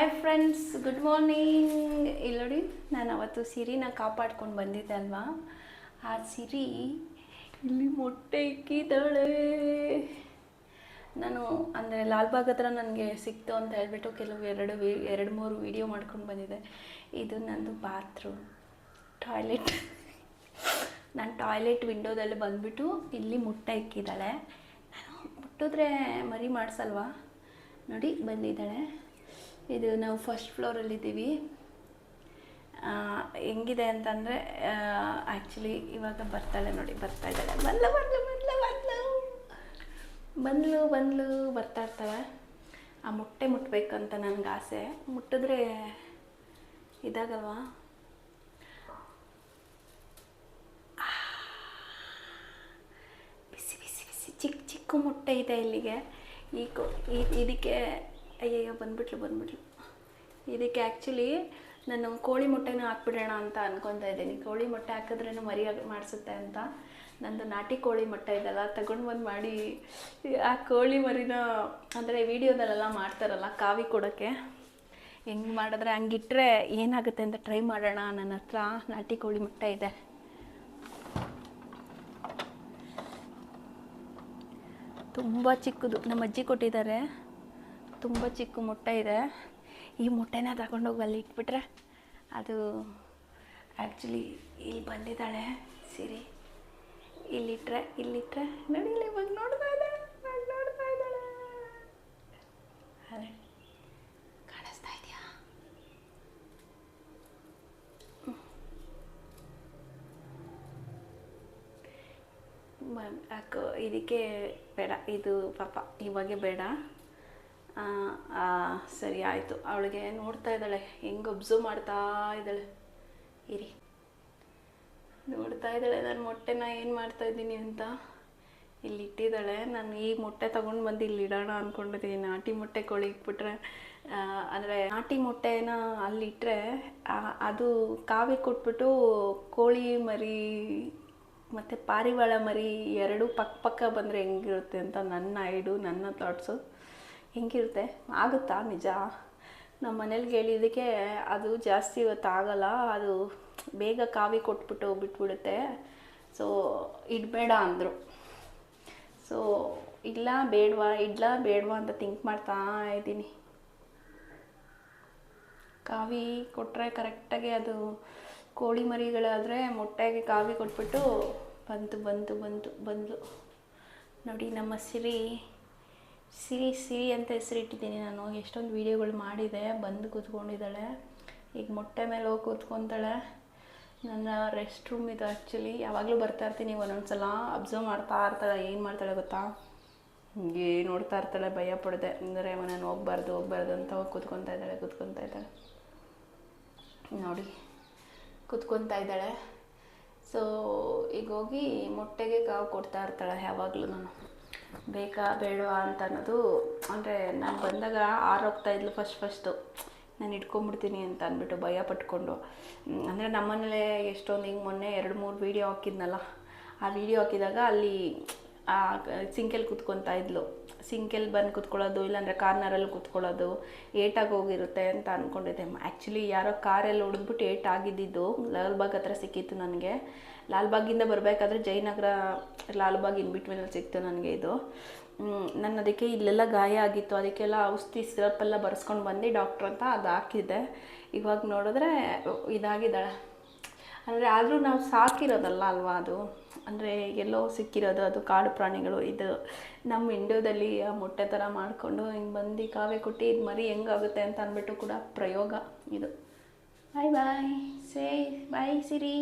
Hi friends good morning ಇಲ್ಲಿ ನೋಡಿ, ನಾನು ಅವತ್ತು ಸಿರಿನ ಕಾಪಾಡ್ಕೊಂಡು ಬಂದಿದ್ದೆ ಅಲ್ವಾ? ಆ ಸಿರಿ ಇಲ್ಲಿ ಮೊಟ್ಟೆ ಇಕ್ಕಿದ್ದಾಳೆ. ನಾನು, ಅಂದರೆ ಲಾಲ್ಬಾಗ್ ಹತ್ರ ನನಗೆ ಸಿಕ್ತು ಅಂತ ಹೇಳ್ಬಿಟ್ಟು ಕೆಲವು ಎರಡು ಎರಡು ಮೂರು ವಿಡಿಯೋ ಮಾಡ್ಕೊಂಡು ಬಂದಿದ್ದೆ. ಇದು ನಂದು ಬಾತ್ರೂಮ್ ಟಾಯ್ಲೆಟ್ ನಾನು ಟಾಯ್ಲೆಟ್ ವಿಂಡೋದಲ್ಲಿ ಬಂದುಬಿಟ್ಟು ಇಲ್ಲಿ ಮೊಟ್ಟೆ ಇಕ್ಕಿದ್ದಾಳೆ. ನಾನು ಮುಟ್ಟಿದ್ರೆ ಮರಿ ಮಾಡಿಸಲ್ವಾ? ನೋಡಿ, ಬಂದಿದ್ದಾಳೆ. ಇದು ನಾವು ಫಸ್ಟ್ ಫ್ಲೋರಲ್ಲಿದ್ದೀವಿ ಹೆಂಗಿದೆ ಅಂತಂದರೆ ಆ್ಯಕ್ಚುಲಿ ಇವಾಗ ಬರ್ತಾಳೆ ನೋಡಿ, ಬರ್ತಾ ಇದ್ದಾಳೆ. ಬಂದ್ಲು ಬಂದ್ಲು ಬಂದ್ಲು ಬಂದ್ಲು. ಬಂದ್ಲು ಬಂದ್ಲು, ಬರ್ತಾ ಇರ್ತಾಳೆ. ಆ ಮೊಟ್ಟೆ ಅಂತ ನನಗೆ ಆಸೆ. ಮುಟ್ಟಿದ್ರೆ ಇದಾಗಲ್ವಾ? ಬಿಸಿ ಬಿಸಿ ಬಿಸಿ, ಚಿಕ್ಕ ಚಿಕ್ಕ ಮೊಟ್ಟೆ ಇದೆ ಇಲ್ಲಿಗೆ. ಈ ಈ- ಇದಕ್ಕೆ, ಅಯ್ಯಯ್ಯೋ, ಬಂದ್ಬಿಟ್ಲು ಬಂದ್ಬಿಟ್ಲು. ಇದಕ್ಕೆ ಆ್ಯಕ್ಚುಲಿ ನಾನು ಕೋಳಿ ಮೊಟ್ಟೆನ ಹಾಕ್ಬಿಡೋಣ ಅಂತ ಅನ್ಕೊತಾ ಇದ್ದೀನಿ. ಕೋಳಿ ಮೊಟ್ಟೆ ಹಾಕಿದ್ರೇ ಮರಿ ಮಾಡಿಸುತ್ತೆ ಅಂತ. ನಂದು ನಾಟಿ ಕೋಳಿ ಮೊಟ್ಟೆ ಇದೆಲ್ಲ ತಗೊಂಡು ಬಂದು ಮಾಡಿ, ಆ ಕೋಳಿ ಮರಿನ ಅಂದರೆ ವೀಡಿಯೋದಲ್ಲೆಲ್ಲ ಮಾಡ್ತಾರಲ್ಲ ಕಾವಿ ಕೊಡೋಕ್ಕೆ ಹೆಂಗೆ ಮಾಡಿದ್ರೆ ಹಂಗಿಟ್ಟರೆ ಏನಾಗುತ್ತೆ ಅಂತ ಟ್ರೈ ಮಾಡೋಣ. ನನ್ನ ಹತ್ರ ನಾಟಿ ಕೋಳಿ ಮೊಟ್ಟೆ ಇದೆ. ತುಂಬ ಚಿಕ್ಕದು. ನಮ್ಮ ಅಜ್ಜಿ ಕೊಟ್ಟಿದ್ದಾರೆ. ತುಂಬ ಚಿಕ್ಕ ಮೊಟ್ಟೆ ಇದೆ. ಈ ಮೊಟ್ಟೆನ ತಗೊಂಡೋಗಿ ಅಲ್ಲಿ ಇಟ್ಬಿಟ್ರೆ ಅದು ಆ್ಯಕ್ಚುಲಿ ಇಲ್ಲಿ ಬಂದಿದ್ದಾಳೆ, ಸಿರಿ. ಇಲ್ಲಿಟ್ರೆ ಇಲ್ಲಿಟ್ರೆ ನೋಡಿ ಇಲ್ಲಿ ಇವಾಗ ನೋಡ್ತಾ ಇದ್ದಾಳೆ ನೋಡ್ತಾ ಇದ್ದಾಳೆ. ಅದೇ ಕಾಣಿಸ್ತಾ ಇದೆಯಾ? ಯಾಕೋ ಇದಕ್ಕೆ ಬೇಡ, ಇದು ಪಾಪ, ಇವಾಗೆ ಬೇಡ. ಸರಿ ಆಯಿತು. ಅವಳಿಗೆ ನೋಡ್ತಾ ಇದ್ದಾಳೆ. ಹೆಂಗೆ ಒಬ್ಸರ್ವ್ ಮಾಡ್ತಾ ಇದ್ದಾಳೆ. ಇರಿ. ನೋಡ್ತಾ ಇದ್ದಾಳೆ. ನಾನು ಮೊಟ್ಟೆನ ಏನು ಮಾಡ್ತಾ ಇದ್ದೀನಿ ಅಂತ. ಇಲ್ಲಿ ಇಟ್ಟಿದ್ದಾಳೆ. ನಾನು ಈ ಮೊಟ್ಟೆ ತೊಗೊಂಡು ಬಂದು ಇಲ್ಲಿ ಇಡೋಣ ಅಂದ್ಕೊಂಡಿದ್ದೀನಿ ನಾಟಿ ಮೊಟ್ಟೆ ಕೋಳಿ ಇಟ್ಬಿಟ್ರೆ ಅಂದರೆ ನಾಟಿ ಮೊಟ್ಟೆನ ಅಲ್ಲಿಟ್ಟರೆ ಅದು ಕಾವಿ ಕೊಟ್ಬಿಟ್ಟು ಕೋಳಿ ಮರಿ, ಮತ್ತು ಪಾರಿವಾಳ ಮರಿ ಎರಡೂ ಪಕ್ಕ ಪಕ್ಕ ಬಂದರೆ ಹೆಂಗಿರುತ್ತೆ ಅಂತ ನನ್ನ ಐಡು ನನ್ನ ಥಾಟ್ಸು ಹೆಂಗಿರುತ್ತೆ? ಆಗುತ್ತಾ ನಿಜ? ನಮ್ಮ ಮನೇಲಿ ಹೇಳಿದ್ದಕ್ಕೆ ಅದು ಜಾಸ್ತಿ ಇವತ್ತು ಆಗಲ್ಲ ಅದು ಬೇಗ ಕಾವಿ ಕೊಟ್ಬಿಟ್ಟು ಬಿಟ್ಬಿಡುತ್ತೆ. ಸೊ ಇಡಬೇಡ ಅಂದರು. ಸೊ ಇಲ್ಲ ಬೇಡವಾ? ಇಡ್ಲಾ ಬೇಡವಾ ಅಂತ ಥಿಂಕ್ ಮಾಡ್ತಾ ಇದ್ದೀನಿ. ಕಾವಿ ಕೊಟ್ಟರೆ ಕರೆಕ್ಟಾಗಿ ಅದು ಕೋಳಿ ಮರಿಗಳಾದರೆ ಮೊಟ್ಟೆಗೆ ಕಾವಿ ಕೊಟ್ಬಿಟ್ಟು ಬಂತು ಬಂತು ಬಂತು ಬಂದು ನೋಡಿ ನಮ್ಮ ಸಿರಿ. ಸಿರಿ ಸಿರಿ ಅಂತ ಹೆಸರಿಟ್ಟಿದ್ದೀನಿ ನಾನು. ಎಷ್ಟೊಂದು ವೀಡಿಯೋಗಳು ಮಾಡಿದೆ. ಬಂದು ಕೂತ್ಕೊಂಡಿದ್ದಾಳೆ. ಈಗ ಮೊಟ್ಟೆ ಮೇಲೆ ಹೋಗಿ ಕೂತ್ಕೊತಾಳೆ. ನನ್ನ ರೆಸ್ಟ್ ರೂಮ್ ಇದು ಆ್ಯಕ್ಚುಲಿ ಯಾವಾಗಲೂ ಬರ್ತಾ ಇರ್ತೀನಿ. ಒಂದೊಂದು ಸಲ ಅಬ್ಸರ್ವ್ ಮಾಡ್ತಾ ಇರ್ತಾಳೆ. ಏನು ಮಾಡ್ತಾಳೆ ಗೊತ್ತಾ? ಹಿಂಗೆ ನೋಡ್ತಾ ಇರ್ತಾಳೆ. ಭಯ ಪಡದೆ. ಅಂದರೆ ನಾನು ಹೋಗ್ಬಾರ್ದು ಹೋಗ್ಬಾರ್ದು ಅಂತ ಹೋಗಿ ಕೂತ್ಕೊತಾ ಇದ್ದಾಳೆ ಕೂತ್ಕೊತಾ ಇದ್ದಾಳೆ. ನೋಡಿ, ಕೂತ್ಕೊತಾ ಇದ್ದಾಳೆ. ಸೊ ಈಗ ಹೋಗಿ ಮೊಟ್ಟೆಗೆ ಕಾವು ಕೊಡ್ತಾ ಇರ್ತಾಳೆ ಯಾವಾಗಲೂ ನಾನು. ಬೇಕಾ, ಬೇಡವಾ ಅಂತ ಅನ್ನೋದು, ಅಂದರೆ ನಾನು ಬಂದಾಗ ಆರೋಗ್ತಾ ಇದ್ಲು ಫಸ್ಟ್ ಫಸ್ಟು ನಾನು ಇಟ್ಕೊಂಡ್ಬಿಡ್ತೀನಿ ಅಂತ ಅಂದ್ಬಿಟ್ಟು ಭಯ ಪಟ್ಕೊಂಡು. ಅಂದರೆ ನಮ್ಮನೇಲೆ ಎಷ್ಟೊಂದು, ಹಿಂಗೆ ಮೊನ್ನೆ ಎರಡು, ಮೂರು ವೀಡಿಯೋ ಹಾಕಿದ್ನಲ್ಲ. ಆ ವೀಡಿಯೋ ಹಾಕಿದಾಗ ಅಲ್ಲಿ ಆ ಸಿಂಕೆಲ್ ಕುತ್ಕೊತಾ ಇದ್ಲು. ಸಿಂಕಲ್ಲಿ ಬಂದು ಕೂತ್ಕೊಳ್ಳೋದು, ಇಲ್ಲಾಂದರೆ ಕಾರ್ನರಲ್ಲಿ ಕುತ್ಕೊಳ್ಳೋದು, ಏಟಾಗಿ ಹೋಗಿರುತ್ತೆ ಅಂತ ಅಂದ್ಕೊಂಡಿದ್ದೆ ಆ್ಯಕ್ಚುಲಿ ಯಾರೋ ಕಾರಲ್ಲಿ ಹೊಡೆದ್ಬಿಟ್ಟು ಏಟ್ ಆಗಿದ್ದಿದ್ದು ಲಾಲ್ಬಾಗ್ ಹತ್ರ ಸಿಕ್ಕಿತ್ತು ನನಗೆ. ಲಾಲ್ಬಾಗಿಂದ ಬರಬೇಕಾದ್ರೆ ಜಯನಗರ, ಲಾಲ್ಬಾಗ್ ಇನ್ ಬಿಟ್ವೀನಲ್ಲಿ ಸಿಕ್ತು ನನಗೆ ಇದು. ನಾನು ಅದಕ್ಕೆ ಇಲ್ಲೆಲ್ಲ ಗಾಯ ಆಗಿತ್ತು. ಅದಕ್ಕೆಲ್ಲ ಔಷಧಿ ಸಿರಪ್ಪೆಲ್ಲ ಬರ್ಸ್ಕೊಂಡು ಬಂದು ಡಾಕ್ಟ್ರ್ ಅಂತ ಅದು ಹಾಕಿದ್ದೆ ಇವಾಗ ನೋಡಿದ್ರೆ, ಇದಾಗಿದ್ದಾಳೆ. ಅಂದರೆ ಆದರೂ ನಾವು ಸಾಕಿರೋದಲ್ಲ ಅಲ್ವಾ ಅದು? ಅಂದರೆ ಎಲ್ಲೋ ಸಿಕ್ಕಿರೋದು, ಅದು ಕಾಡು ಪ್ರಾಣಿಗಳು, ಇದು ನಮ್ಮ ಇಂಡಿಯಾದಲ್ಲಿ ಮೊಟ್ಟೆ ಥರ ಮಾಡಿಕೊಂಡು ಹಿಂಗೆ ಬಂದು ಕಾವೆ ಕೊಟ್ಟು ಇದು ಮರಿ ಹೆಂಗಾಗುತ್ತೆ ಅಂತ ಅಂದ್ಬಿಟ್ಟು ಕೂಡ ಪ್ರಯೋಗ ಇದು. ಬಾಯ್ ಬಾಯ್ ಸೇ ಬಾಯ್ ಸಿರಿ